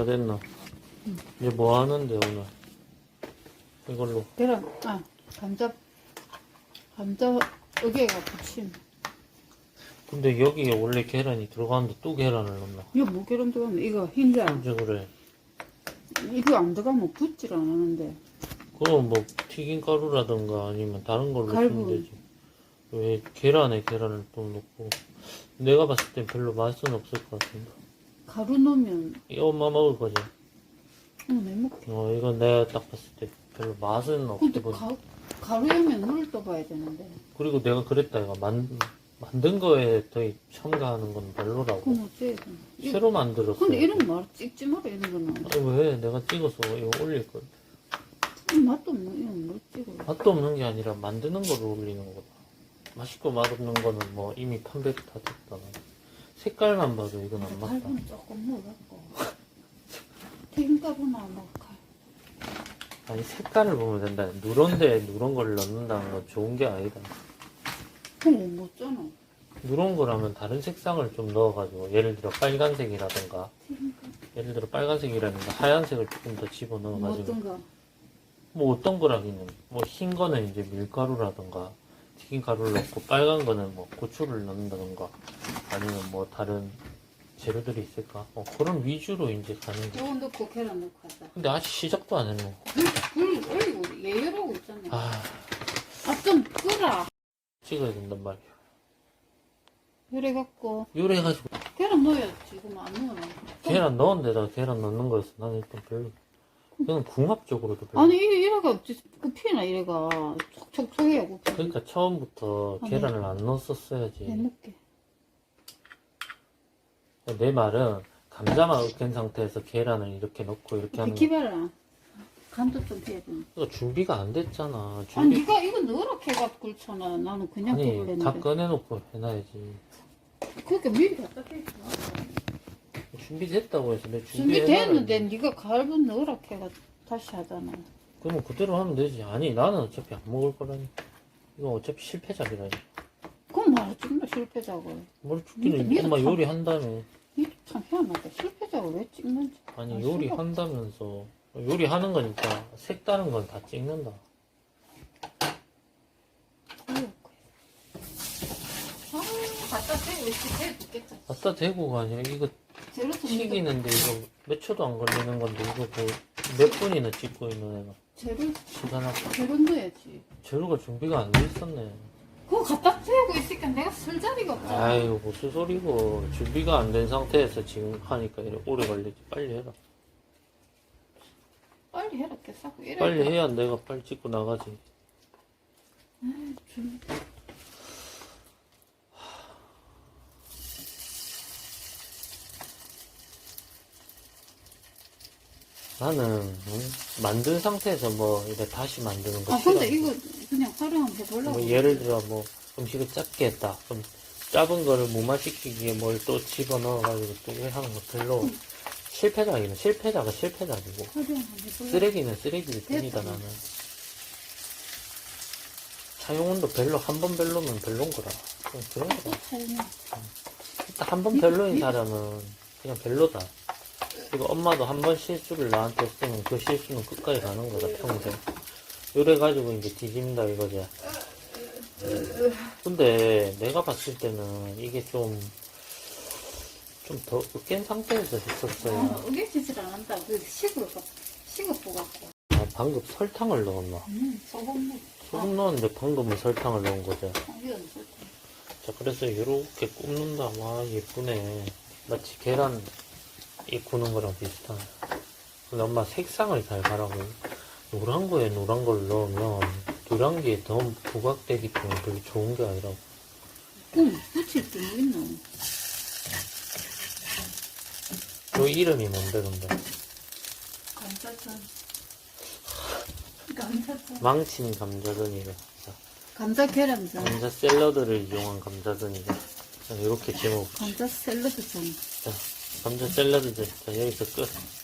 다 됐나? 이제 뭐 하는데 오늘? 이걸로 계란, 아, 감자, 감자 어게가 부침. 근데 여기에 원래 계란이 들어가는데 또 계란을 넣나? 이거 뭐 계란 들어가면 이거 흰자. 이제 그래 이거 안 들어가면 붙질 안 하는데. 그럼 뭐 튀김 가루라든가 아니면 다른 걸로 갈비. 쓰면 되지 왜 계란에 계란을 또 넣고 내가 봤을 땐 별로 맛은 없을 것 같은데 가루 넣으면, 이거 엄마 먹을 거지? 어, 내 먹게. 어 이건 내가 딱 봤을 때 별로 맛은 없게 근데 보여 가, 가루에면 물을 떠봐야 되는데. 그리고 내가 그랬다 이거 만, 만든 거에 더 첨가하는 건 별로라고 그럼 어째야 돼? 이거- 새로 만들었어 근데 이런 말 찍지 마라, 이런 거는. 아니 왜 내가 찍어서 이거 올릴 걸 음, 맛도 없는, 이런 뭘 찍어. 맛도 없는 게 아니라 만드는 걸 올리는 거다 맛있고 맛없는 거는 뭐 이미 판별이 다 됐다 색깔만 봐도 이건 안 맞다 갈비는 조금 넣어갖고. 튀김가루나 뭐, 갈. 아니 색깔을 보면 된다 누런데 누런 걸 넣는다는 건 좋은 게 아니다 그럼 못 잖아. 누런 거라면 다른 색상을 좀 넣어가지고 예를 들어 빨간색이라든가. 예를 들어 빨간색이라든가 하얀색을 조금 더뭐 집어넣어가지고 어떤가? 뭐 어떤 거라기는 뭐 흰 거는 이제 밀가루라든가 튀김 가루를 넣고 빨간 거는 뭐 고추를 넣는다든가 아니면 뭐 다른 재료들이 있을까 어, 그런 위주로 이제 가는 거 이거 넣고 계란 넣고 하자. 근데 아직 시작도 안 했노 불 올리고 예열하고 있잖아. 아 아, 좀 끄라. 찍어야 된단 말이야 그래갖고 요래가지고 계란 넣어야지. 지금 안 넣어놔. 계란 넣은 데다가 계란 넣는 거였어 나는 일단 별로 이건 궁합적으로도 별로 아니 이래가 없지. 그 피나 이래가 촉촉촉해요. 그 피. 그러니까 처음부터 아니. 계란을 안 넣었었어야지 해먹게. 내 말은 감자만 으깬 상태에서 계란을 이렇게 넣고 이렇게 하는 거 비키봐라. 간도 좀 돼. 그러니까 준비가 안 됐잖아 아니 준비 네가 이거 넣으라 해갖고 그렇잖아. 나는 그냥 아니 다 뽑으려는데. 꺼내놓고 해놔야지 그러니까 미리 갖다 줬어. 준비됐다고 해서 내 준비 준비됐는데 네가 갈분 넣으라 해가 다시 하잖아. 그러면 그대로 하면 되지 아니 나는 어차피 안 먹을 거라니 이거 어차피 실패작이라니 그건 말을 찍나 실패작을. 뭘 죽기는 엄마 참- 요리한다며 참 희한하다. 실패작을 왜 찍는지. 아니 알 요리 수가 없- 한다면서 요리하는 거니까 색다른 건 다 찍는다 아, 갖다 대고 있지. 대 죽겠다. 갖다 대고가 아니라 이거 튀기는데 이거 몇 초도 안 걸리는 건데 이거 뭐몇 분이나 찍고 있는 애가 제로, 시간 앞 제로 넣어야지. 재료가 준비가 안 돼 있었네 그거 갖다 대고 있으니까 내가 쓸 자리가 없잖아. 아유 무슨 소리고 준비가 안 된 상태에서 지금 하니까 이래 오래 걸리지 빨리 해라 빨리 해라, 개싸고. 이래. 빨리 해야 내가 빨리 찍고 나가지 좀. 나는 음, 만든 상태에서 뭐 이래 다시 만드는 거 아, 근데 싫어. 이거 그냥 활용하면 해보려고. 뭐 예를 들어 뭐 음식을 작게 했다. 그럼 작은 거를 무마시키기에 뭘 또 집어넣어가지고 또왜 하는 거 별로 실패작이는 실패작은 실패작이고. 쓰레기는 쓰레기일 뿐이다. 나는. 사용온도 별로 한 번 별로면 별론 거라 그냥 그런 거다. 또 차이나. 일단 한 번 별로인 사람은 그냥 별로다 그리고 엄마도 한 번 실수를 나한테 했으면 그 실수는 끝까지 가는 거다 평생. 이래가지고 이제 뒤집는다 이거지. 근데 내가 봤을 때는 이게 좀 좀 더 으깬 상태에서 했었어요. 아, 으개지질 않는다. 그 가- 식을 뽑았고. 아 방금 설탕을 넣었나? 음, 소금 넣 소금 넣었는데 방금은 설탕을 넣은 거지. 아, 이건 설탕. 자 그래서 이렇게 굽는다. 와 예쁘네. 마치 계란 이 구는 거랑 비슷하네 근데 엄마 색상을 잘 가라고 노란 거에 노란 걸 넣으면 노란 게 더 부각되기 때문에 별로 좋은 게 아니라고 응, 붙일 줄 있나? 저 이름이 뭔데 근데 감자전. 감자전. 망친 감자전이래 자, 감자 계란전. 감자 샐러드를 이용한 감자전이래 자, 이렇게 제목 감자 샐러드전. 자, 감자 샐러드전 자 여기서 끝